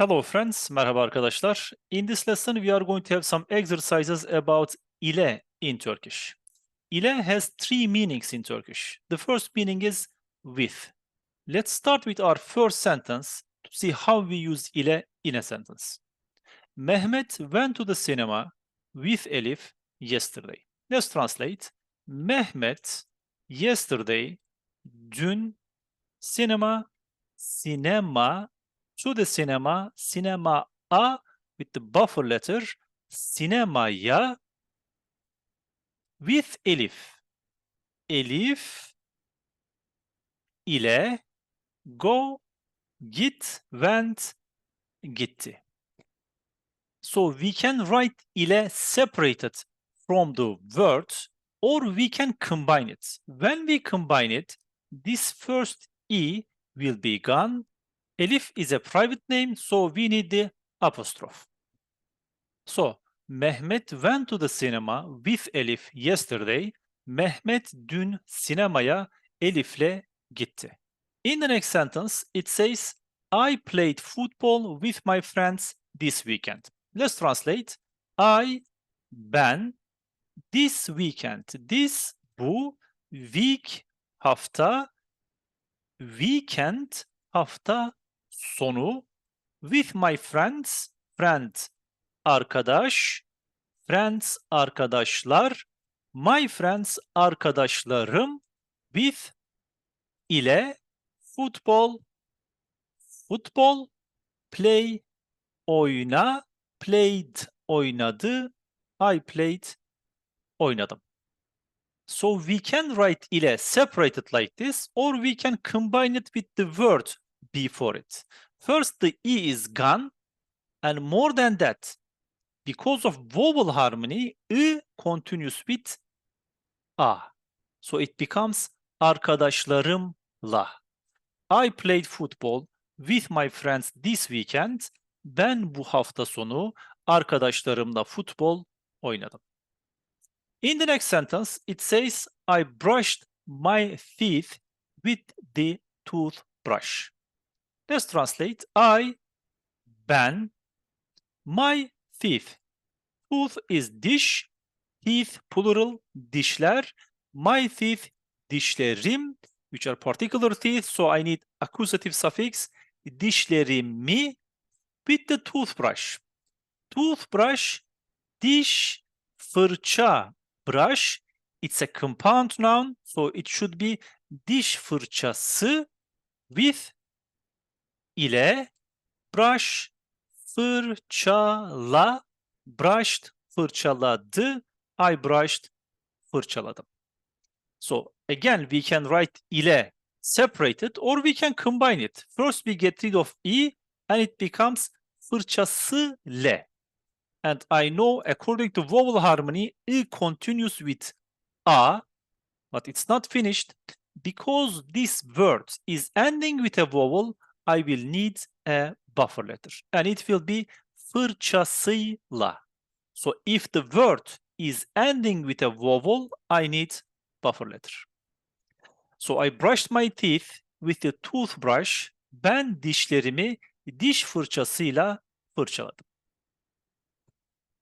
Hello friends, merhaba arkadaşlar. In this lesson we are going to have some exercises about ile in Turkish. Ile has three meanings in Turkish. The first meaning is with. Let's start with our first sentence to see how we use ile in a sentence. Mehmet went to the cinema with Elif yesterday. Let's translate. Mehmet yesterday dün sinema sinema to the cinema, cinema a with the buffer letter, sinemaya with Elif. Elif ile go, git, went, gitti. So we can write ile separated from the word or we can combine it. When we combine it, this first e will be gone Elif is a private name, so we need the apostrophe. So, Mehmet went to the cinema with Elif yesterday. Mehmet dün sinemaya Elif'le gitti. In the next sentence, it says, I played football with my friends this weekend. Let's translate. I, ben, this weekend. This, bu, week, hafta, weekend, hafta sonu with my friends, friend arkadaş, friends arkadaşlar, my friends arkadaşlarım with ile futbol, futbol, play, oyna, played, oynadı, I played, oynadım. So we can write ile separated like this or we can combine it with the word before it. First, the E is gone, and more than that, because of vowel harmony, I continues with A. So it becomes arkadaşlarımla. I played football with my friends this weekend. Ben bu hafta sonu arkadaşlarımla futbol oynadım. In the next sentence, it says, I brushed my teeth with the toothbrush. Let's translate. I, ben, my teeth. Tooth is dish, teeth plural, dişler. My teeth, dişlerim, which are particular teeth, so I need accusative suffix. Dişlerimi with the toothbrush. Toothbrush, diş, fırça, brush. It's a compound noun, so it should be diş fırçası with ile brush fırçala brushed fırçaladı I brushed fırçaladım. So again we can write ile separated or we can combine it. First we get rid of e and it becomes fırçası le. And I know according to vowel harmony e continues with a but it's not finished because this word is ending with a vowel I will need a buffer letter and it will be fırçasıyla. So if the word is ending with a vowel, I need buffer letter. So I brushed my teeth with a toothbrush. Ben dişlerimi diş fırçasıyla fırçaladım.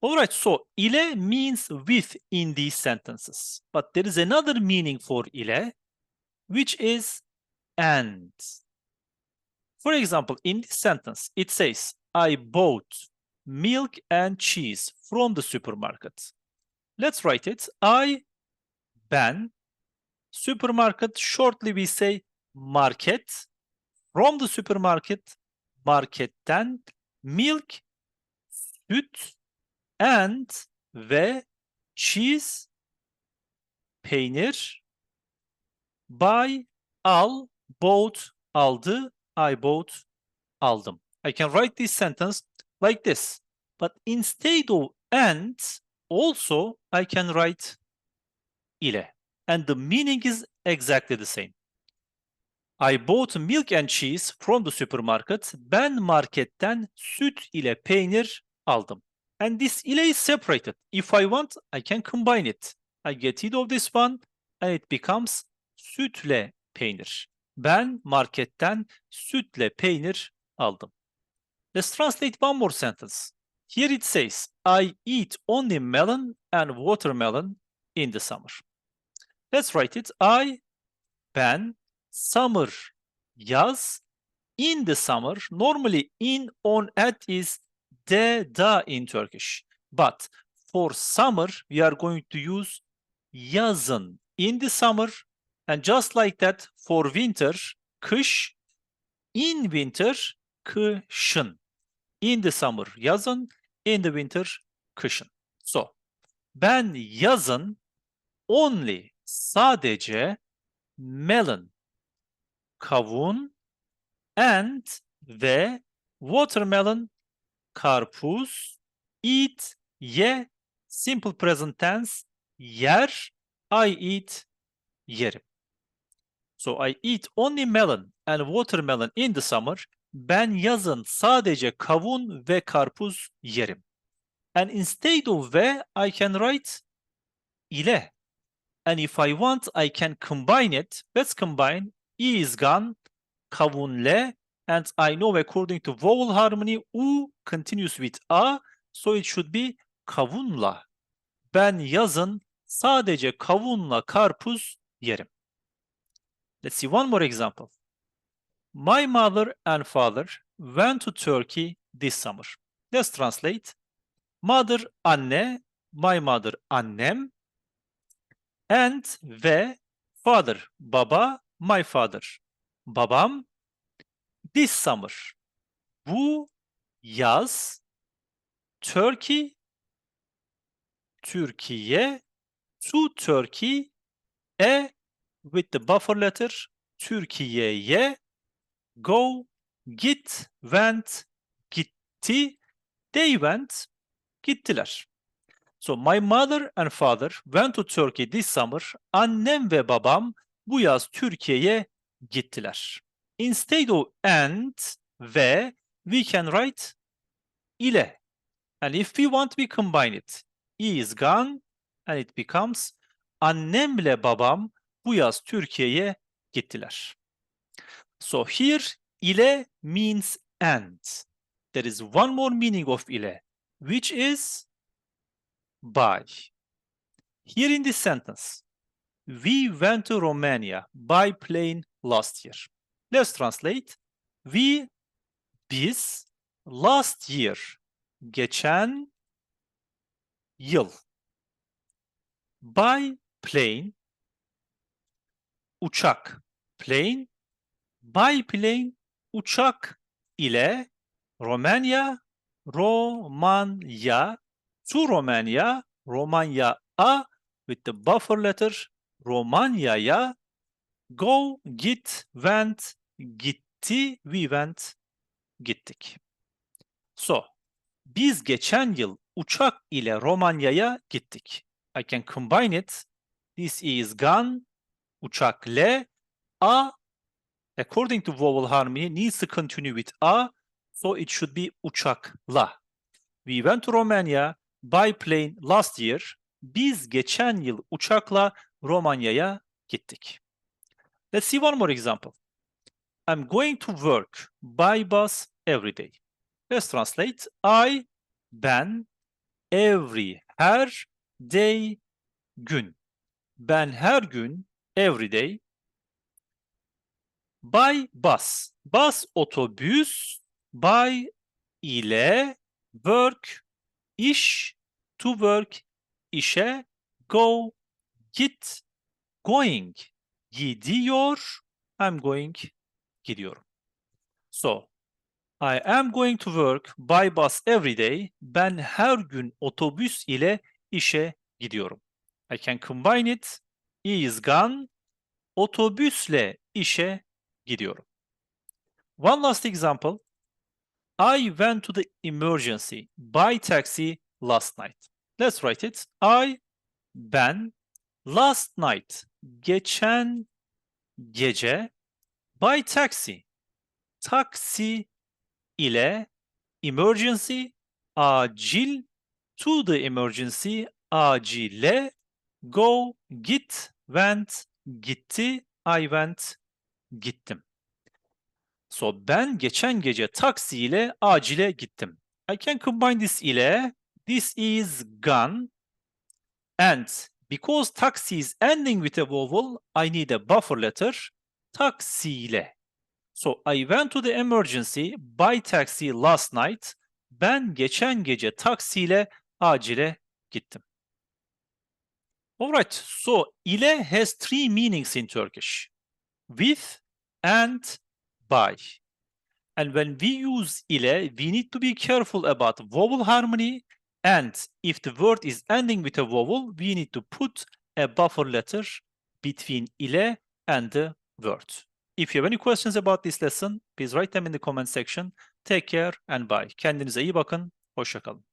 Alright, so ile means with in these sentences. But there is another meaning for ile, which is and. For example, in this sentence, it says, I bought milk and cheese from the supermarket. Let's write it. I, ben, supermarket, shortly we say market, from the supermarket, marketten, milk, süt, and, ve, cheese, peynir, buy, al, bought, aldı, I bought, aldım. I can write this sentence like this. But instead of and, also I can write ile. And the meaning is exactly the same. I bought milk and cheese from the supermarket. Ben marketten süt ile peynir aldım. And this ile is separated. If I want, I can combine it. I get rid of this one and it becomes sütle peynir. Ben marketten sütle peynir aldım. Let's translate one more sentence. Here it says, I eat only melon and watermelon in the summer. Let's write it. I, ben, summer, yaz, in the summer. Normally in, on, at is de, da in Turkish. But for summer, we are going to use yazın in the summer. And just like that, for winter, kış, in winter, kışın. In the summer, yazın, in the winter, kışın. So, ben yazın only, sadece melon, kavun, and ve watermelon, karpuz, eat, ye, simple present tense, yer, I eat, yerim. So I eat only melon and watermelon in the summer. Ben yazın sadece kavun ve karpuz yerim. And instead of ve, I can write ile. And if I want, I can combine it. Let's combine. E is gone, kavunle, and I know according to vowel harmony, u continues with a, so it should be kavunla. Ben yazın sadece kavunla karpuz yerim. Let's see one more example. My mother and father went to Turkey this summer. Let's translate. Mother anne, my mother annem, and ve father baba, my father babam this summer. Bu yaz Turkey Türkiye to Turkey e with the buffer letter Türkiye'ye go git went gitti they went gittiler. So my mother and father went to Turkey this summer. Annem ve babam bu yaz Türkiye'ye gittiler. Instead of and ve we can write ile. And if we want we combine it. E is gone and it becomes annemle babam bu yaz Türkiye'ye gittiler. So here ile means and. There is one more meaning of ile, which is by. Here in this sentence, we went to Romania by plane last year. Let's translate. We, biz, last year, geçen yıl. By plane, uçak, plane, by plane, uçak ile Romanya, Romanya, to Romanya, Romanya a with the buffer letter Romanya'ya go, git, went, gitti, we went, gittik. So, biz geçen yıl uçak ile Romanya'ya gittik. I can combine it. This is gone, uçak le, a, according to vowel harmony, needs to continue with a, so it should be uçakla. We went to Romania by plane last year. Biz geçen yıl uçakla Romanya'ya gittik. Let's see one more example. I'm going to work by bus every day. Let's translate. I, ben, every, her, day, gün. Ben her gün, every day, by bus. Bus otobüs, by ile, work, iş, to work, işe, go, git, going, gidiyor, I'm going, gidiyorum. So, I am going to work by bus every day. Ben her gün otobüs ile işe gidiyorum. I can combine it. Gone. Otobüsle işe gidiyorum. One last example. I went to the emergency by taxi last night. Let's write it. I, ben, last night, geçen gece, by taxi, taksi ile emergency, acil, to the emergency, acile, go, git, went, gitti, I went, gittim. So ben geçen gece taksiyle acile gittim. I can combine this ile this is gone and because taxi is ending with a vowel I need a buffer letter taksiyle. So I went to the emergency by taxi last night. Ben geçen gece taksiyle acile gittim. Alright, so ile has three meanings in Turkish. With and by. And when we use ile, we need to be careful about vowel harmony. And if the word is ending with a vowel, we need to put a buffer letter between ile and the word. If you have any questions about this lesson, please write them in the comment section. Take care and bye. Kendinize iyi bakın. Hoşça kalın.